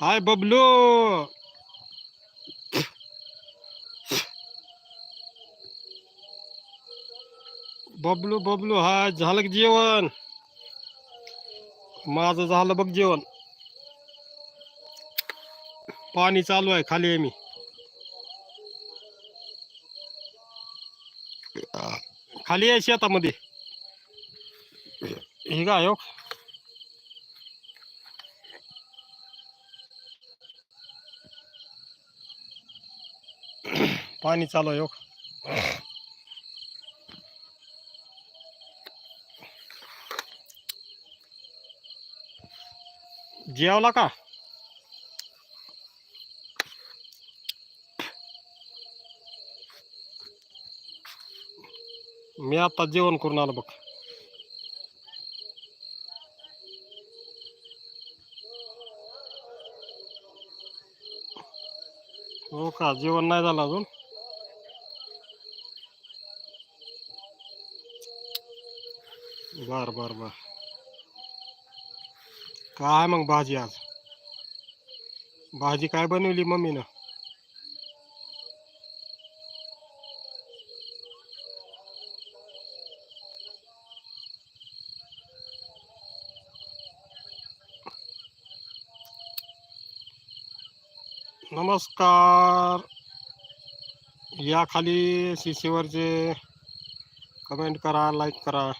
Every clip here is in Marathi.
हाय बबलू. बबलू बबलू हाय झालं की जेवण? माझं झालं बघ जेवण. पाणी चालू आहे खाली आहे मी. खाली आहे शेतामध्ये. हे काय हो? पाणी चालू आहे हो. जेवला का? मी आता जेवण करून आलो बघ. हो का? जेवण नाही झालं अजून? बर बर बर। काय मग भाजी आज? भाजी काय बनवली मम्मीनं? नमस्कार. या खाली शिशीवरचे कमेंट करा लाईक करा.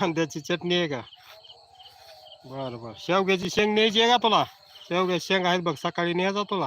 कांद्याची चटणी आहे का? बरं बरं. शेवग्याची शेंग न्यायची आहे का तुला? शेवग्याची शेंग आहेत बघ सकाळी न्यायचा तुला.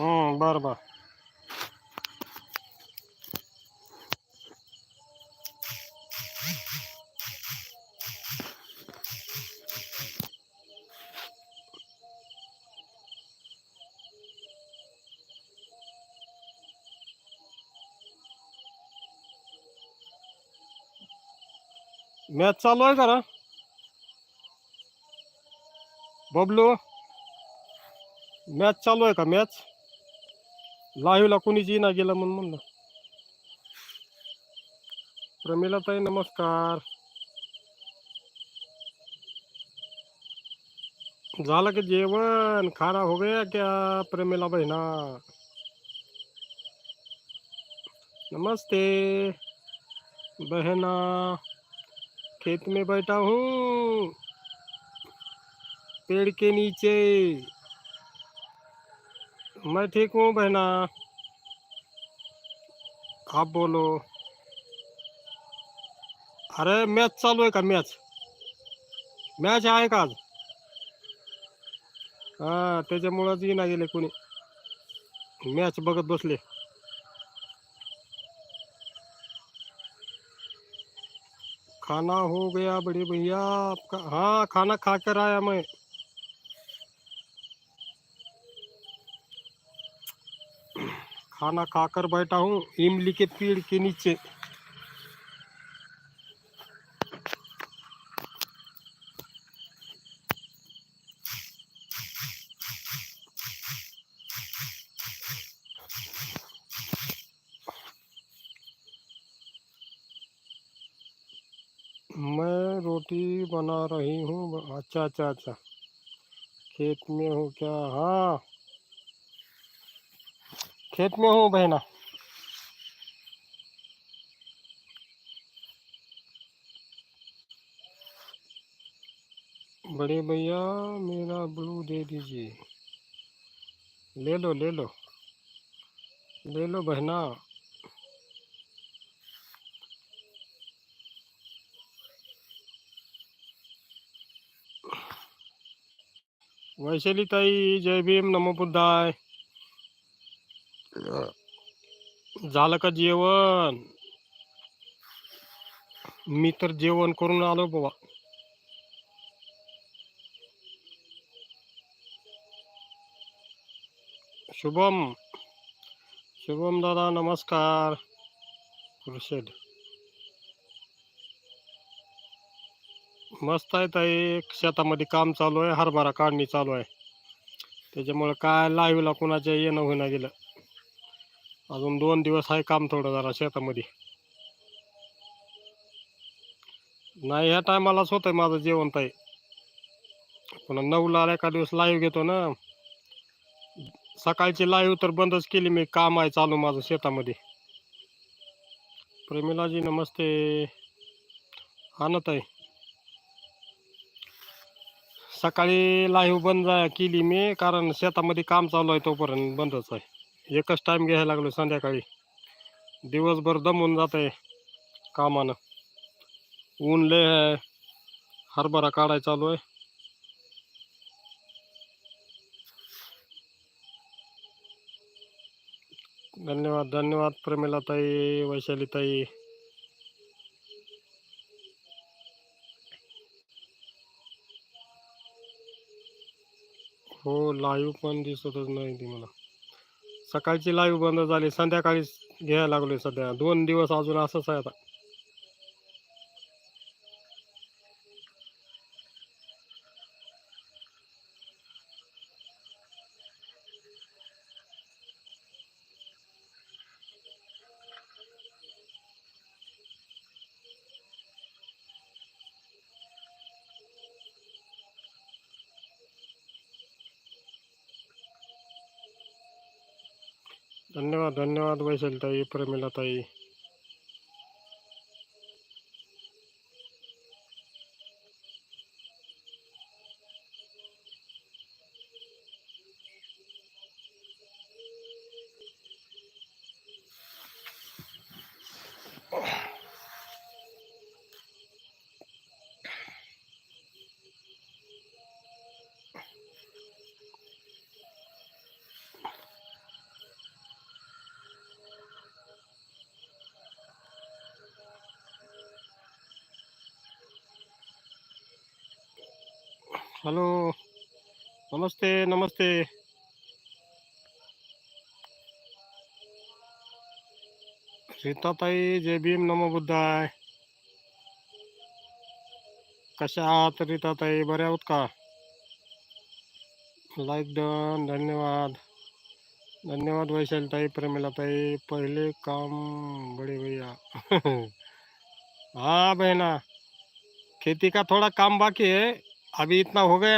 बरं बरं. मॅच चालू आहे का बबलू मॅच चालू आहे का मॅच? लाईव्हला कोणीच येईना गेलं म्हणून म्हणलं. प्रमिला ताई, नमस्कार. झालं की जेवण? खाना हो गया क्या, प्रेमिला बहना नमस्ते. बहना खेत में बैठा हूँ। पेड़ के नीचे। मैं ठीक हूँ बहना। आप बोलो। अरे मॅच चालू आहे का मॅच? मॅच आहे का आज? हा त्याच्यामुळंच येणार गेले कोणी. मॅच बघत बसले. खाना हो गया बड़े भैया आपका। हाँ खाना खा कर आया मैं। खाना खाकर बैठा हूँ इमली के पेड़ के नीचे। मैं रोटी बना रही हूँ। अच्छा अच्छा अच्छा। खेत में हूँ क्या? हाँ। खेत में हूँ बहना। बड़े भैया, मेरा ब्लू दे दीजिए। ले लो ले लो। ले लो बहना। वैशाली ताई, जय भीम, नमो बुद्धाय। झालं का जेवण? मी तर जेवण करून आलो बाबा शुभम शुभम दादा नमस्कार. खुर्शेद. मस्त आहे ताई. शेतामध्ये काम चालू आहे हरभरा काढणी चालू आहे. त्याच्यामुळे काय लाईव्हला कुणाच्या येणं होईना गेलं. अजून दोन दिवस आहे काम थोडं जरा शेतामध्ये. नाही ह्या टायमालाच होतंय माझं जेवण ताई. पुन्हा नऊला एका दिवस लाईव्ह घेतो ना. सकाळची लाईव्ह तर बंदच केली मी काम आहे चालू माझं शेतामध्ये. प्रेमिलाजी नमस्ते. हा ना ताई. सकाळी लाईव्ह बंद जा- केली मी कारण शेतामध्ये काम चालू आहे तोपर्यंत बंदच आहे. एकच टाईम घ्यायला लागलो संध्याकाळी. दिवसभर दमून जात आहे कामानं. ऊन लय आहे. हरभरा काढाय चालू आहे. धन्यवाद धन्यवाद प्रेमिला ताई वैशाली ताई. हो लाईव्ह पण दिसतच नाही ती मला. सकाळची लाईव्ह बंद झाली संध्याकाळी घ्यायला लागलोय सध्या. दोन दिवस अजून असंच आहे आता. धन्यवाद धन्यवाद वैशलताई प्रमिलाताई हॅलो, नमस्ते नमस्ते। रीताताई जय भीम, नमो बुद्धाय। कशा आहात रीताताई बऱ्या आहोत का? लाईक डन धन्यवाद। धन्यवाद वैशालीताई, प्रेमिलाताई, पहले काम बड़े भैया। हाँ बहना। खेती का थोड़ा काम बाकी है। अभी इतना हो गया